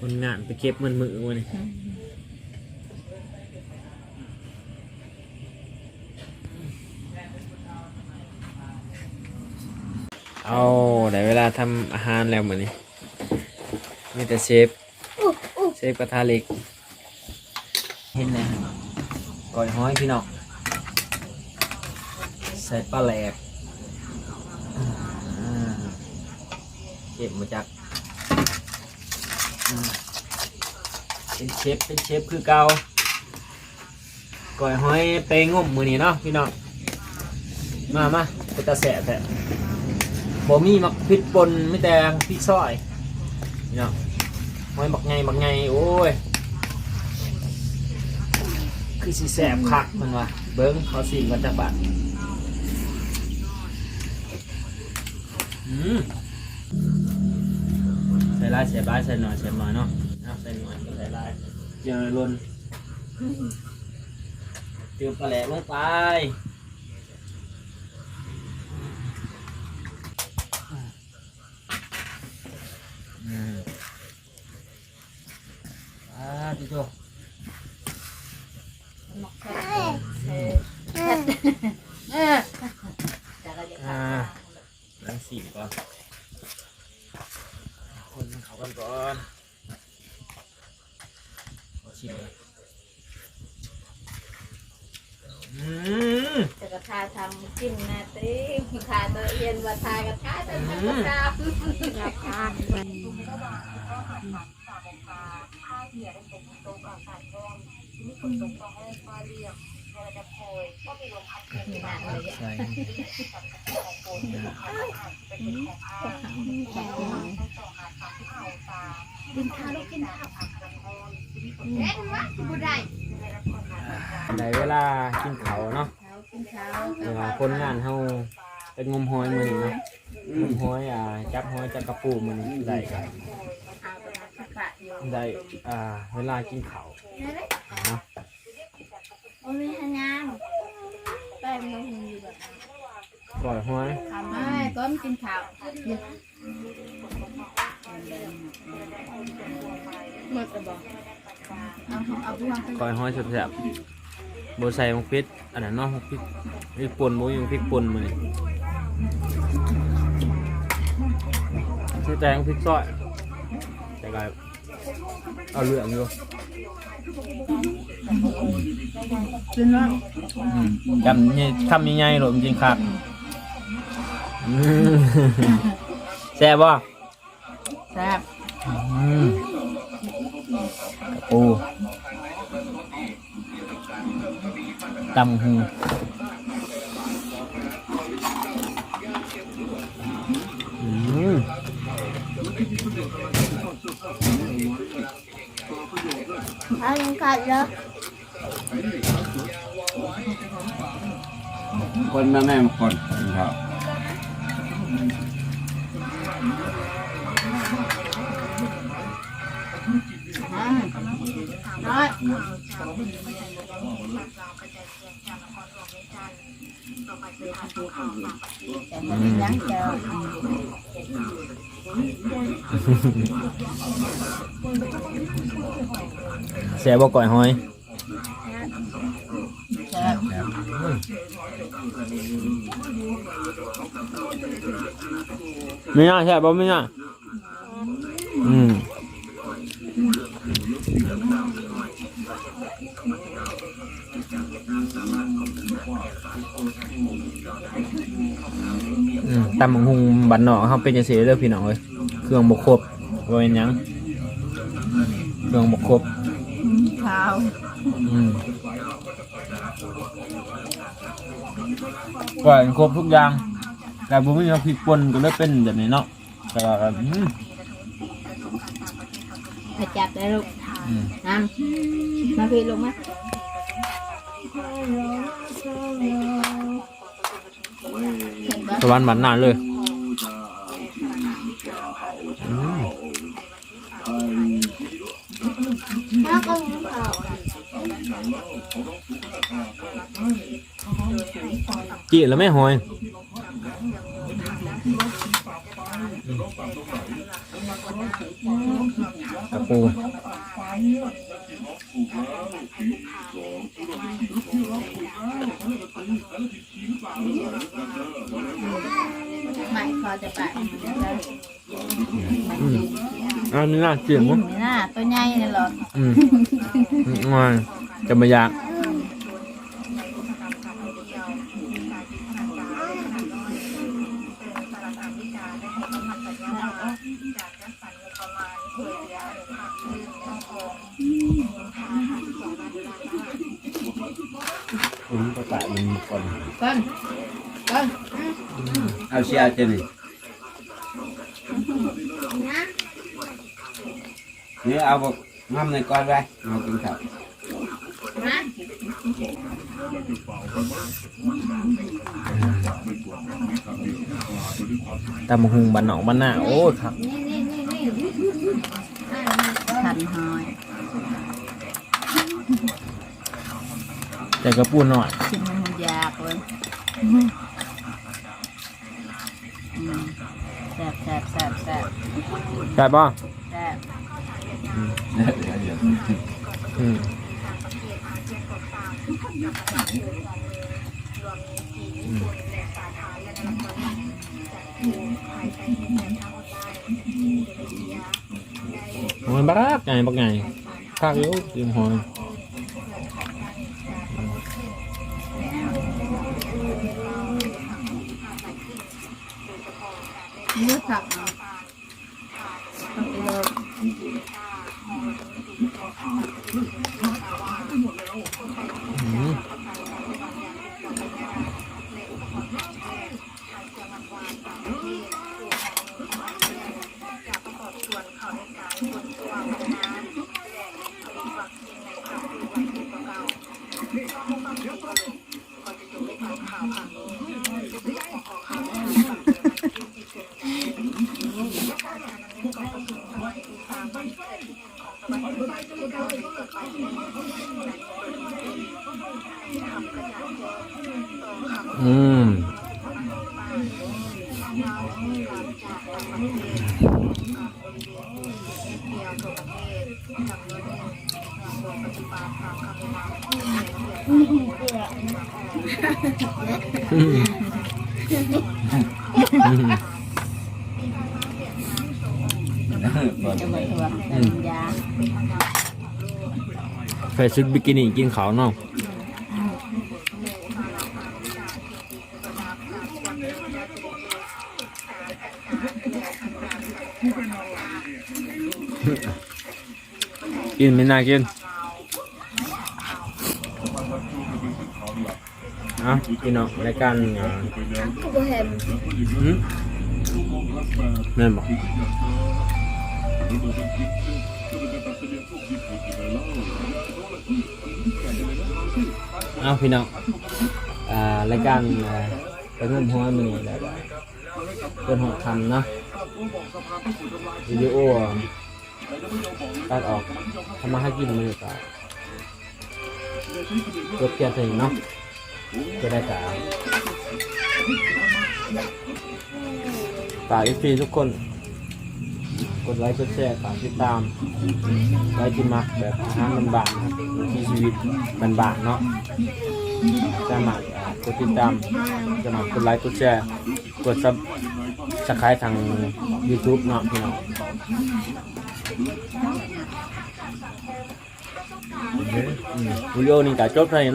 คนงานไปเก็บมันมือวันนี้เอาได้เวลาทำอาหารแล้วเหมือนนี้มีแต่เชฟเชฟกระทะเหล็ก เห็นแล้วก่อยห้อยพี่น้องใส่ปลาแหลกอ่าเก็บมาจากอืม เป็นเชฟเป็นเชฟคือเก่าก่อยห้อยไปงมมือนี้เนาะพี่น้องมามาเป็นตาแสบแท้บ่มีมักพริกปนไม่แต่พริกซอยพี่น้องห้อยบักไงบักไงโอ้ยคือสีแสบคักมันวะเบิ้งเขาสีกันจากบาทอืม ใส่ลายใส่บ้ายใส่หน่อยใส่หน่อเนาะเอาใส่หน่อยก็ใส่ลายเจอลนเติมปลาแหลกลงไปอืมอ่าพี่โจเออจะก็จะอ่าล้างสีก่อน คนมันเขากันก่อนขอชิมเลยอืมจะกระทาทำจิ้มนะตีทาตัวเย็นว่าทากระทาจะทำกระทาอยากทานมันมีนานเลย ใส่กินข้าวกกินข้าวเล่นวะบุได้ได้เวลากินเขาวเนาะข้าวกินข้าวเวลาคนงานเฮาเป็นงมหอยมือนี้เนาะงมหอยอ่าจับหอยจับกระปูมือนี้ได้ข้าวตัวนั้นปะอยู่ได้อ่าเวลากินเขาว โอ้ยทำงานแป้งมันอยู่แบบปล่อยหอยทำไม่ก้มกินข้าวหมดแล้วบอกเอาเอาพวงไปปล่อยหอยสุดแซ่บโบใส่มักพริกอันนั้นเนาะมักพริกพริกป่นโบยังพริกป่นมือนี้ชื่อแตงพริกซอยแต่ก็ เอาเหลืองอยู่กินแล้วจำนี่ทำยังไงหรอจริงๆครับอืมแซ่บป่ะแซ่บอืมโอ้ตำหู เอายังขาดเยอคนแม่แม่มาคนครับน้อย ยังเจอแซ่บบ่ก่อยหอย แซ่บ ไม่น่าแซ่บบ่ไม่น่าอืมอืม ตำบักหุงบันนอกเขาเป็นจังซี่เด้อพี่น้องเอ้ยเครื่องบ่ครบบ่เป็นหยังเครื่องบ่ครบข้าวอืมก่อนครบทุกอย่าง แต่บุ้มีพริกป่นก็เลยเป็นแบบนี้เนาะแต่ว่าอืมไปจับได้ลูกอืมน้ำมาพี่ลงมา สวรรค์บันนานเลยจีแล้วไม่หอยกับปู ไม่พอจะไปอืมเอันนี้น่าเจียงมั้งหน้าตัวใหญ่เนี่ยหรออืม อืมง่ายจะมาอยาก อืมก็ตายมันก่อน ก้นก้น เอาเชียร์เจนี่นี่เอาบอกน้ำในก้อนไว้เอากินข้าวนะตำบักหุงบันหนองบันหน้าโอ้ยครับนี่นี่นี่นี่ขันหอยแต่กระปูหน่อยชิมมันยากเลยแซ่บแซ่บแซ่บแซ่บใช่ป่ะแซ่บอืมหอยบักไงบักไงภาคเยอะยิมหอย เลือกผักเนาะต้องไปเลย อืมอืมอืมอืม ก่อน จะมาตัวแต่ยา ใส่ชุดบิกินี่กินขาวเนาะ กินไม่น่ากินเอะพี่น้องรายการอ่าก็เห็นหืมแม่นบอกเอาพี่น้องอ่ารายการอ่าไปงมห้อยมือแล้วเป็นหกคำเนาะวิดีโอ ตัดออกทำมาให้กินมือกับกดเกียร์ใส่เนาะจะได้กะฝากอีพีทุกคน กดไลค์กดแชร์ฝากติดตามไลค์ที่มักแบบอาหารบานๆที่ชีวิตบานๆเนาะจะมากดติดตามจะมักกดไลค์กดแชร์กดซับสไครต์ทาง YouTube เนาะพี่น้อง อืมวิดีโอนี้ก็จบเท่านี้